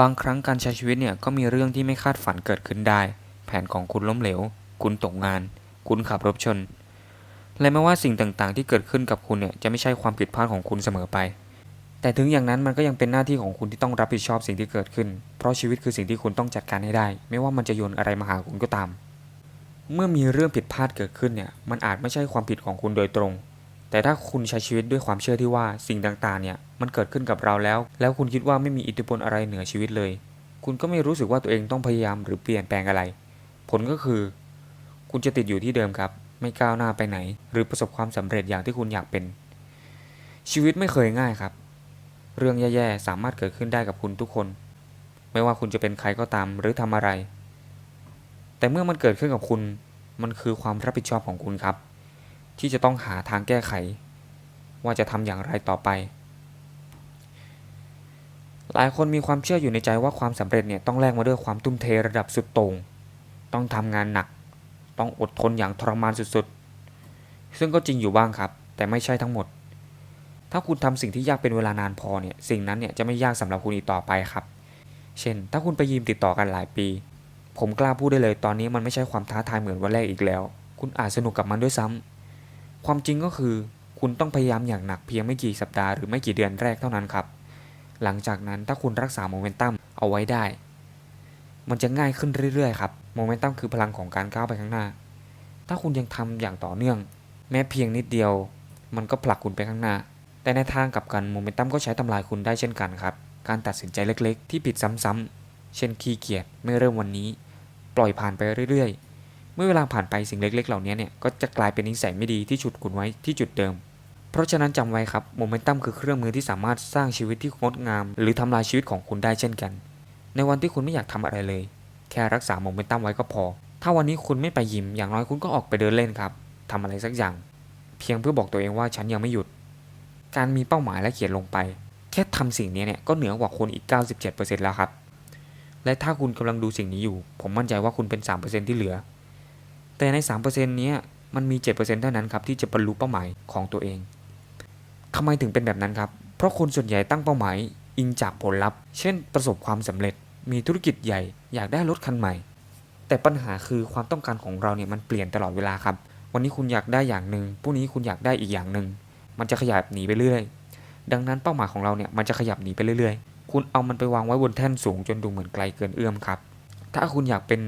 บางครั้งการใช้ชีวิตเนี่ยก็มีเรื่องที่ไม่คาดฝันเกิดขึ้นได้ แผนของคุณล้มเหลว คุณตกงาน คุณขับรถชน และไม่ว่าสิ่งต่างๆ ที่เกิดขึ้นกับคุณเนี่ยจะไม่ใช่ความผิดพลาดของคุณเสมอไป แต่ถึงอย่างนั้นมันก็ยังเป็นหน้าที่ของคุณที่ต้องรับผิดชอบสิ่งที่เกิดขึ้น เพราะชีวิตคือสิ่งที่คุณต้องจัดการให้ได้ ไม่ว่ามันจะโยนอะไรมาหาคุณก็ตาม เมื่อมีเรื่องผิดพลาดเกิดขึ้นเนี่ยมันอาจไม่ใช่ความผิดของคุณโดยตรง แต่ถ้าคุณใช้ชีวิตด้วยความเชื่อที่ว่าสิ่งต่างๆเนี่ยมันเกิดขึ้นกับเราแล้ว แล้วคุณคิดว่าไม่มีอิทธิพลอะไรเหนือชีวิตเลย คุณก็ไม่รู้สึกว่าตัวเองต้องพยายามหรือเปลี่ยนแปลงอะไร ผลก็คือ คุณจะติดอยู่ที่เดิมครับ ไม่ก้าวหน้าไปไหน หรือประสบความสำเร็จอย่างที่คุณอยากเป็น ชีวิตไม่เคยง่ายครับ เรื่องแย่ๆสามารถเกิดขึ้นได้กับคุณทุกคน ไม่ว่าคุณจะเป็นใครก็ตามหรือทำอะไร แต่เมื่อมันเกิดขึ้นกับคุณ มันคือความรับผิดชอบของคุณครับ ที่จะต้องหาทางแก้ไข ว่าจะทำอย่างไรต่อไป หลายคนมีความเชื่ออยู่ในใจว่าความสำเร็จเนี่ยต้องแลกมาด้วยความทุ่มเทระดับสุดโต่งต้องทำงานหนัก ต้องอดทนอย่างทรมานสุดๆ ซึ่งก็จริงอยู่บ้างครับ แต่ไม่ใช่ทั้งหมด ถ้าคุณทำสิ่งที่ยากเป็นเวลานานพอเนี่ยสิ่งนั้นเนี่ยจะไม่ยากสำหรับคุณอีกต่อไปครับ เช่น ถ้าคุณไปยิมติดต่อกันหลายปี ผมกล้าพูดได้เลยตอนนี้มันไม่ใช่ความท้าทายเหมือนวันแรกอีกแล้ว คุณอาจสนุกกับมันด้วยซ้ำ ความจริงก็คือ คุณต้องพยายามอย่างหนักเพียงไม่กี่สัปดาห์หรือไม่กี่เดือนแรกเท่านั้นครับ หลังจากนั้นถ้าคุณรักษาโมเมนตัมเอาไว้ได้ มันจะง่ายขึ้นเรื่อยๆครับ โมเมนตัมคือพลังของการก้าวไปข้างหน้า ถ้าคุณยังทำอย่างต่อเนื่อง แม้เพียงนิดเดียว มันก็ผลักคุณไปข้างหน้า แต่ในทางกลับกันโมเมนตัมก็ใช้ทำลายคุณได้เช่นกันครับ การตัดสินใจเล็กๆ ที่ผิดซ้ำๆเช่นขี้เกียจไม่เริ่มวันนี้ ปล่อยผ่านไปเรื่อยๆ เมื่อเวลาผ่านไปสิ่งเล็กๆ เหล่านี้เนี่ยก็จะกลายเป็นนิสัยไม่ดีที่ฉุดคุณไว้ที่จุดเดิม เพราะฉะนั้นจำไว้ครับโมเมนตัมคือเครื่องมือที่สามารถสร้างชีวิตที่งดงาม หรือทำลายชีวิตของคุณได้เช่นกัน ในวันที่คุณไม่อยากทำอะไรเลย แค่รักษาโมเมนตัมไว้ก็พอ ถ้าวันนี้คุณไม่ไปยิมอย่างน้อยคุณก็ออกไปเดินเล่นครับทำอะไรสักอย่าง เพียงเพื่อบอกตัวเองว่าฉันยังไม่หยุด การมีเป้าหมายและเขียนลงไป แค่ทำสิ่งนี้เนี่ยก็เหนือกว่าคนอีก 97%แล้วครับและถ้าคุณกำลังดูสิ่งนี้อยู่ ผมมั่นใจว่าคุณเป็น 3%ที่เหลือ แต่ใน3%เนี้ยมันมี 7%เท่านั้นครับที่จะบรรลุเป้าหมายของตัวเองทำไมถึงเป็นแบบนั้นครับ เพราะคนส่วนใหญ่ตั้งเป้าหมายอิงจากผลลัพธ์ เช่น ประสบความสำเร็จ มีธุรกิจใหญ่ อยากได้รถคันใหม่ แต่ปัญหาคือความต้องการของเราเนี่ยมันเปลี่ยนตลอดเวลาครับ วันนี้คุณอยากได้อย่างหนึ่งพรุ่งนี้คุณอยากได้อีกอย่างหนึ่ง มันจะขยับหนีไปเรื่อย ดังนั้นเป้าหมายของเราเนี่ยมันจะขยับหนีไปเรื่อย ๆ คุณเอามันไปวางไว้บนแท่นสูงจนดูเหมือนไกลเกินเอื้อมครับ ถ้าคุณอยากเป็น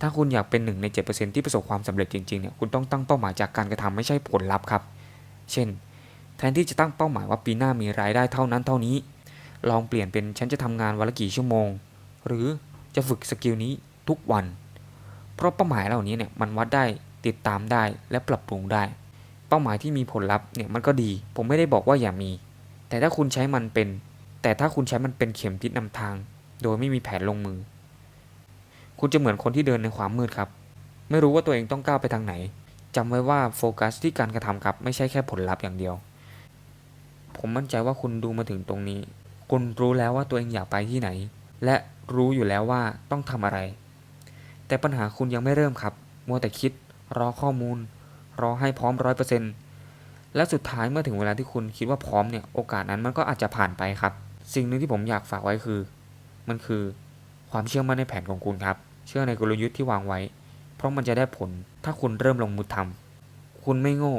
ถ้าคุณอยากเป็นหนึ่งใน 7%ที่ประสบความสำเร็จจริงๆเนี่ยคุณต้องตั้งเป้าหมายจากการกระทำไม่ใช่ผลลัพธ์ครับ เช่น แทนที่จะตั้งเป้าหมายว่าปีหน้ามีรายได้เท่านั้นเท่านี้ ลองเปลี่ยนเป็นฉันจะทำงานวันละกี่ชั่วโมง หรือจะฝึกสกิลนี้ทุกวัน เพราะเป้าหมายเหล่านี้เนี่ยมันวัดได้ติดตามได้และปรับปรุงได้ เป้าหมายที่มีผลลัพธ์เนี่ยมันก็ดี ผมไม่ได้บอกว่าอย่ามี แต่ถ้าคุณใช้มันเป็น แต่ถ้าคุณใช้มันเป็นเข็มทิศนำทาง โดยไม่มีแผนลงมือ คุณจะเหมือนคนที่เดินในความมืดครับ ไม่รู้ว่าตัวเองต้องก้าวไปทางไหนจำไว้ว่าโฟกัสที่การกระทำครับ ไม่ใช่แค่ผลลัพธ์อย่างเดียว ผมมั่นใจว่าคุณดูมาถึงตรงนี้ คุณรู้แล้วว่าตัวเองอยากไปที่ไหน และรู้อยู่แล้วว่าต้องทำอะไร แต่ปัญหาคุณยังไม่เริ่มครับ มัวแต่คิด รอข้อมูล รอให้พร้อมร้อยเปอร์เซ็นต์และสุดท้ายเมื่อถึงเวลาที่คุณคิดว่าพร้อมเนี่ย โอกาสนั้นมันก็อาจจะผ่านไปครับ สิ่งหนึ่งที่ผมอยากฝากไว้คือ มันคือความเชื่อมั่นในแผนของคุณครับ เชื่อในกลยุทธ์ที่วางไว้ เพราะมันจะได้ผลถ้าคุณเริ่มลงมือทำคุณไม่โง่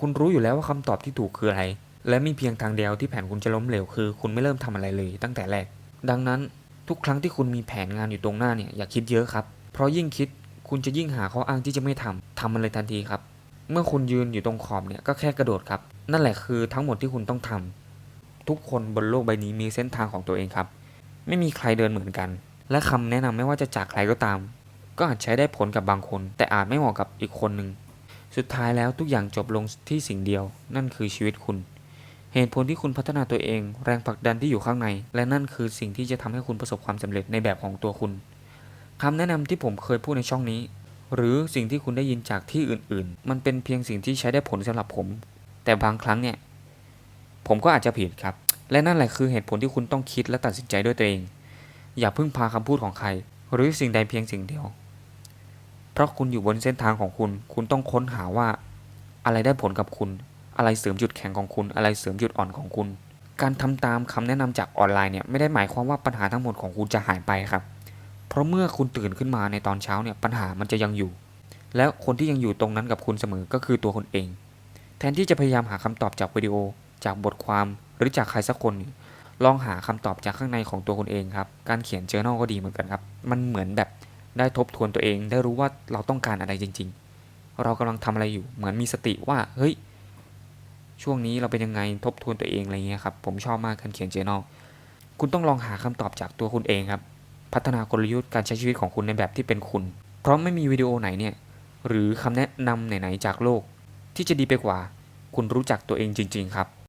คุณรู้อยู่แล้วว่าคำตอบที่ถูกคืออะไร และมีเพียงทางเดียวที่แผนคุณจะล้มเหลวคือ คุณไม่เริ่มทำอะไรเลย ตั้งแต่แรก ดังนั้นทุกครั้งที่คุณมีแผนงานอยู่ตรงหน้าเนี่ยอย่าคิดเยอะครับ เพราะยิ่งคิดคุณจะยิ่งหาข้ออ้างที่จะไม่ทำทำมันเลยทันทีครับ เมื่อคุณยืนอยู่ตรงขอบเนี่ยก็แค่กระโดดครับ นั่นแหละคือทั้งหมดที่คุณต้องทำทุกคนบนโลกใบนี้มีเส้นทางของตัวเองครับ ไม่มีใครเดินเหมือนกัน และคำแนะนำไม่ว่าจะจากใครก็ตาม ก็อาจใช้ได้ผลกับบางคน แต่อาจไม่เหมาะกับอีกคนหนึ่ง สุดท้ายแล้วทุกอย่างจบลงที่สิ่งเดียว นั่นคือชีวิตคุณ เหตุผลที่คุณพัฒนาตัวเอง แรงผลักดันที่อยู่ข้างใน และนั่นคือสิ่งที่จะทำให้คุณประสบความสำเร็จในแบบของตัวคุณคำแนะนำที่ผมเคยพูดในช่องนี้ หรือสิ่งที่คุณได้ยินจากที่อื่น ๆ มันเป็นเพียงสิ่งที่ใช้ได้ผลสำหรับผม แต่บางครั้งเนี่ย ผมก็อาจจะผิดครับ และนั่นแหละคือเหตุผลที่คุณต้องคิดและตัดสินใจด้วยตัวเอง อย่าพึ่งพาคำพูดของใคร หรือสิ่งใดเพียงสิ่งเดียว เพราะคุณอยู่บนเส้นทางของคุณ คุณต้องค้นหาว่า อะไรได้ผลกับคุณ อะไรเสริมจุดแข็งของคุณ อะไรเสริมจุดอ่อนของคุณ การทำตามคำแนะนำจากออนไลน์เนี่ยไม่ได้หมายความว่าปัญหาทั้งหมดของคุณจะหายไปครับ เพราะเมื่อคุณตื่นขึ้นมาในตอนเช้าเนี่ยปัญหามันจะยังอยู่ แล้วคนที่ยังอยู่ตรงนั้นกับคุณเสมอก็คือตัวคุณเอง แทนที่จะพยายามหาคำตอบจากวิดีโอ จากบทความหรือจากใครสักคนเนี่ย ลองหาคำตอบจากข้างในของตัวคุณเองครับ การเขียน journal ก็ดีเหมือนกันครับ มันเหมือนแบบได้ทบทวนตัวเอง ได้รู้ว่าเราต้องการอะไรจริง ๆ เรากำลังทำอะไรอยู่ เหมือนมีสติว่า เฮ้ย ช่วงนี้เราเป็นยังไง ทบทวนตัวเองอะไรเงี้ยครับ ผมชอบมากการเขียน journal คุณต้องลองหาคำตอบจากตัวคุณเองครับ พัฒนากลยุทธ์การใช้ชีวิตของคุณในแบบที่เป็นคุณ เพราะไม่มีวิดีโอไหนเนี่ย หรือคำแนะนำไหนๆจากโลก ที่จะดีไปกว่า คุณรู้จักตัวเองจริง ๆ ครับ